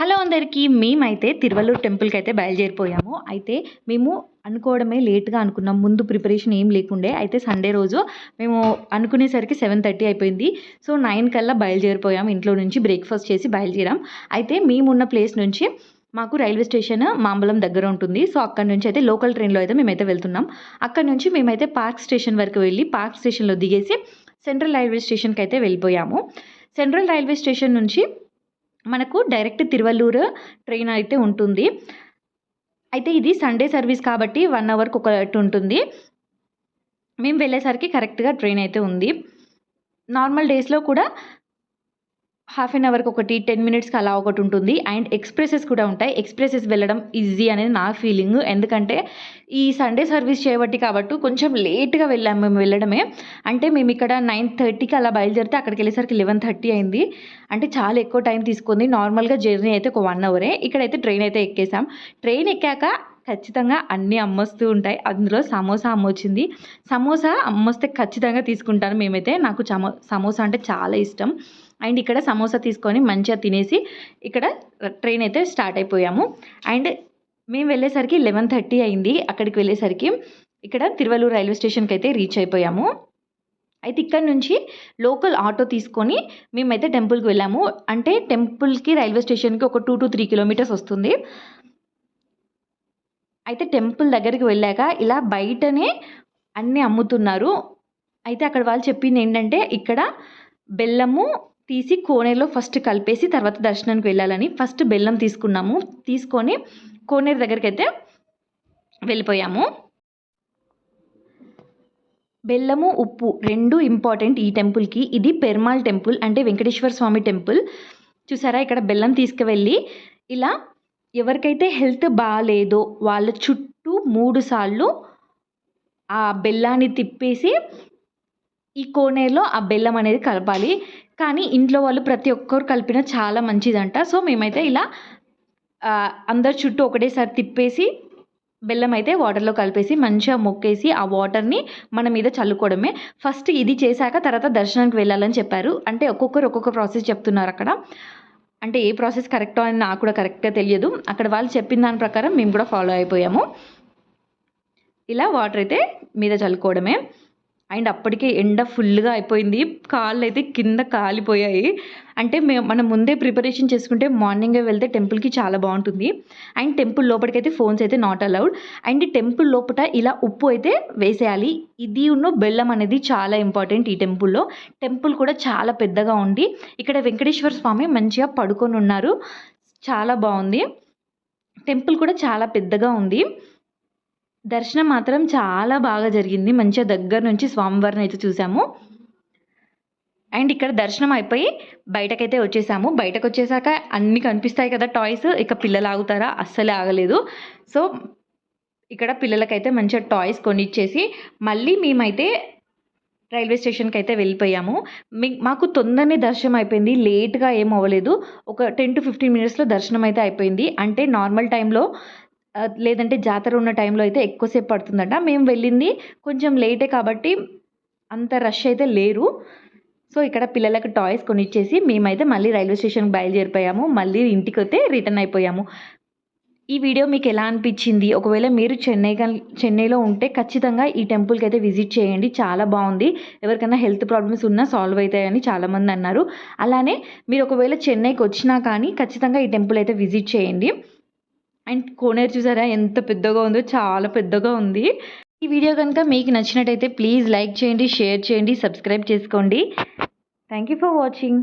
Hello అందరికీ మేమైతే తిరువల్లూరు టెంపుల్కి అయితే బయలుదేరిపోయాము. అయితే మేము అనుకోవడమే లేట్గా అనుకున్నాం. ముందు ప్రిపరేషన్ ఏం లేకుండే. అయితే సండే రోజు మేము అనుకునేసరికి సెవెన్ థర్టీ అయిపోయింది. సో నైన్ కల్లా బయలుదేరిపోయాం. ఇంట్లో నుంచి బ్రేక్ఫాస్ట్ చేసి బయలుదేరాం. అయితే మేమున్న ప్లేస్ నుంచి మాకు రైల్వే స్టేషన్ మాంబలం దగ్గర ఉంటుంది. సో అక్కడ నుంచి అయితే లోకల్ ట్రైన్లో అయితే మేమైతే వెళ్తున్నాం. అక్కడ నుంచి మేమైతే పార్క్ స్టేషన్ వరకు వెళ్ళి పార్క్ స్టేషన్లో దిగేసి సెంట్రల్ రైల్వే స్టేషన్కి అయితే వెళ్ళిపోయాము. సెంట్రల్ రైల్వే స్టేషన్ నుంచి మనకు డైరెక్ట్ తిరువల్లూరు ట్రైన్ అయితే ఉంటుంది. అయితే ఇది సండే సర్వీస్ కాబట్టి వన్ అవర్కి ఒకటి ఉంటుంది. మేము వెళ్ళేసరికి కరెక్ట్గా ట్రైన్ అయితే ఉంది. నార్మల్ డేస్లో కూడా హాఫ్ అన్ అవర్కి ఒకటి టెన్ మినిట్స్కి అలా ఒకటి ఉంటుంది. అండ్ ఎక్స్ప్రెసెస్ కూడా ఉంటాయి. ఎక్స్ప్రెసెస్ వెళ్ళడం ఈజీ అనేది నా ఫీలింగ్. ఎందుకంటే ఈ సండే సర్వీస్ చేయబట్టి కాబట్టి కొంచెం లేట్గా వెళ్ళాము మేము వెళ్ళడమే. అంటే మేము ఇక్కడ నైన్ థర్టీకి అలా బయలుదేరితే అక్కడికి వెళ్ళేసరికి లెవెన్ థర్టీ అయింది. అంటే చాలా ఎక్కువ టైం తీసుకుంది. నార్మల్గా జర్నీ అయితే ఒక వన్ అవరే. ఇక్కడైతే ట్రైన్ అయితే ఎక్కేసాం. ట్రైన్ ఎక్కాక ఖచ్చితంగా అన్నీ అమ్మొస్తూ ఉంటాయి. అందులో సమోసా అమ్మొచ్చింది. సమోసా అమ్మొస్తే ఖచ్చితంగా తీసుకుంటాను మేమైతే. నాకు సమోసా అంటే చాలా ఇష్టం. అండ్ ఇక్కడ సమోసా తీసుకొని మంచిగా తినేసి ఇక్కడ ట్రైన్ అయితే స్టార్ట్ అయిపోయాము. అండ్ మేము వెళ్ళేసరికి లెవెన్ థర్టీ అయింది. అక్కడికి వెళ్ళేసరికి ఇక్కడ తిరువల్లూరు రైల్వే స్టేషన్కి అయితే రీచ్ అయిపోయాము. అయితే ఇక్కడ నుంచి లోకల్ ఆటో తీసుకొని మేమైతే టెంపుల్కి వెళ్ళాము. అంటే టెంపుల్కి రైల్వే స్టేషన్కి ఒక టూ టు త్రీ కిలోమీటర్స్ వస్తుంది. అయితే టెంపుల్ దగ్గరికి వెళ్ళాక ఇలా బయటనే అన్నీ అమ్ముతున్నారు. అయితే అక్కడ వాళ్ళు చెప్పింది ఏంటంటే ఇక్కడ బెల్లము తీసి కోనేరులో ఫస్ట్ కలిపేసి తర్వాత దర్శనానికి వెళ్ళాలని ఫస్ట్ బెల్లం తీసుకున్నాము. తీసుకొని కోనేరు దగ్గరికి అయితే వెళ్ళిపోయాము. బెల్లము ఉప్పు రెండు ఇంపార్టెంట్ ఈ టెంపుల్కి ఇది పెర్మాల్ టెంపుల్ అంటే వెంకటేశ్వర స్వామి టెంపుల్ చూసారా? ఇక్కడ బెల్లం తీసుకువెళ్ళి ఇలా ఎవరికైతే హెల్త్ బాగాలేదో వాళ్ళ చుట్టూ మూడు సార్లు ఆ బెల్లాన్ని తిప్పేసి ఈ కోనేరులో ఆ బెల్లం అనేది కలపాలి. కానీ ఇంట్లో వాళ్ళు ప్రతి ఒక్కరు కలిపిన చాలా మంచిదంట. సో మేమైతే ఇలా అందరి చుట్టూ ఒకటేసారి తిప్పేసి బెల్లం అయితే వాటర్లో కలిపేసి మంచిగా మొక్కేసి ఆ వాటర్ని మన మీద చల్లుకోవడమే. ఫస్ట్ ఇది చేశాక తర్వాత దర్శనానికి వెళ్ళాలని చెప్పారు. అంటే ఒక్కొక్కరు ఒక్కొక్క ప్రాసెస్ చెప్తున్నారు అక్కడ. అంటే ఏ ప్రాసెస్ కరెక్టో అని నాకు కూడా కరెక్ట్గా తెలియదు. అక్కడ వాళ్ళు చెప్పిన దాని ప్రకారం మేము కూడా ఫాలో అయిపోయాము. ఇలా వాటర్ అయితే మీద చల్లుకోవడమే. అండ్ అప్పటికే ఎండ ఫుల్గా అయిపోయింది. కాళ్ళు అయితే కింద కాలిపోయాయి. అంటే మేము మనం ముందే ప్రిపరేషన్ చేసుకుంటే మార్నింగే వెళ్తే టెంపుల్కి చాలా బాగుంటుంది. అండ్ టెంపుల్ లోపలికైతే ఫోన్స్ అయితే నాట్ అలౌడ్ అండ్ టెంపుల్ లోపల ఇలా ఉప్పు అయితే వేసేయాలి. ఇది ఉన్న బెల్లం అనేది చాలా ఇంపార్టెంట్ ఈ టెంపుల్లో. టెంపుల్ కూడా చాలా పెద్దగా ఉంది. ఇక్కడ వెంకటేశ్వర స్వామి మంచిగా పడుకొని ఉన్నారు. చాలా బాగుంది. టెంపుల్ కూడా చాలా పెద్దగా ఉంది. దర్శనం మాత్రం చాలా బాగా జరిగింది. మంచిగా దగ్గర నుంచి స్వామివారిని అయితే చూసాము. అండ్ ఇక్కడ దర్శనం అయిపోయి బయటకైతే వచ్చేసాము. బయటకు వచ్చేసాక అన్నీ కనిపిస్తాయి కదా టాయ్స్. ఇక పిల్లలు ఆగుతారా? అస్సలే ఆగలేదు. సో ఇక్కడ పిల్లలకైతే మంచిగా టాయ్స్ కొనిచ్చేసి మళ్ళీ మేమైతే రైల్వే స్టేషన్కి అయితే వెళ్ళిపోయాము. మీ మాకు తొందరనే దర్శనం అయిపోయింది. లేట్గా ఏం అవ్వలేదు. ఒక టెన్ టు ఫిఫ్టీన్ మినిట్స్లో దర్శనం అయితే అయిపోయింది. అంటే నార్మల్ టైంలో లేదంటే జాతర ఉన్న టైంలో అయితే ఎక్కువసేపు పడుతుందట. మేము వెళ్ళింది కొంచెం లేటే కాబట్టి అంత రష్ అయితే లేరు. సో ఇక్కడ పిల్లలకు టాయ్స్ కొనిచ్చేసి మేమైతే మళ్ళీ రైల్వే స్టేషన్కి బయలుదేరిపోయాము. మళ్ళీ ఇంటికి అయితే రిటర్న్ అయిపోయాము. ఈ వీడియో మీకు ఎలా అనిపించింది? ఒకవేళ మీరు చెన్నై చెన్నైలో ఉంటే ఖచ్చితంగా ఈ టెంపుల్కి అయితే విజిట్ చేయండి. చాలా బాగుంది. ఎవరికైనా హెల్త్ ప్రాబ్లమ్స్ ఉన్నా సాల్వ్ అవుతాయని చాలామంది అన్నారు. అలానే మీరు ఒకవేళ చెన్నైకి వచ్చినా కానీ ఖచ్చితంగా ఈ టెంపుల్ అయితే విజిట్ చేయండి. అండ్ కోనేరు చూసారా? ఎంత పెద్దగా ఉందో చాలా పెద్దగా ఉంది. ఈ వీడియో కనుక మీకు నచ్చినట్టయితే ప్లీజ్ లైక్ చేయండి షేర్ చేయండి సబ్స్క్రైబ్ చేసుకోండి. Thank you for watching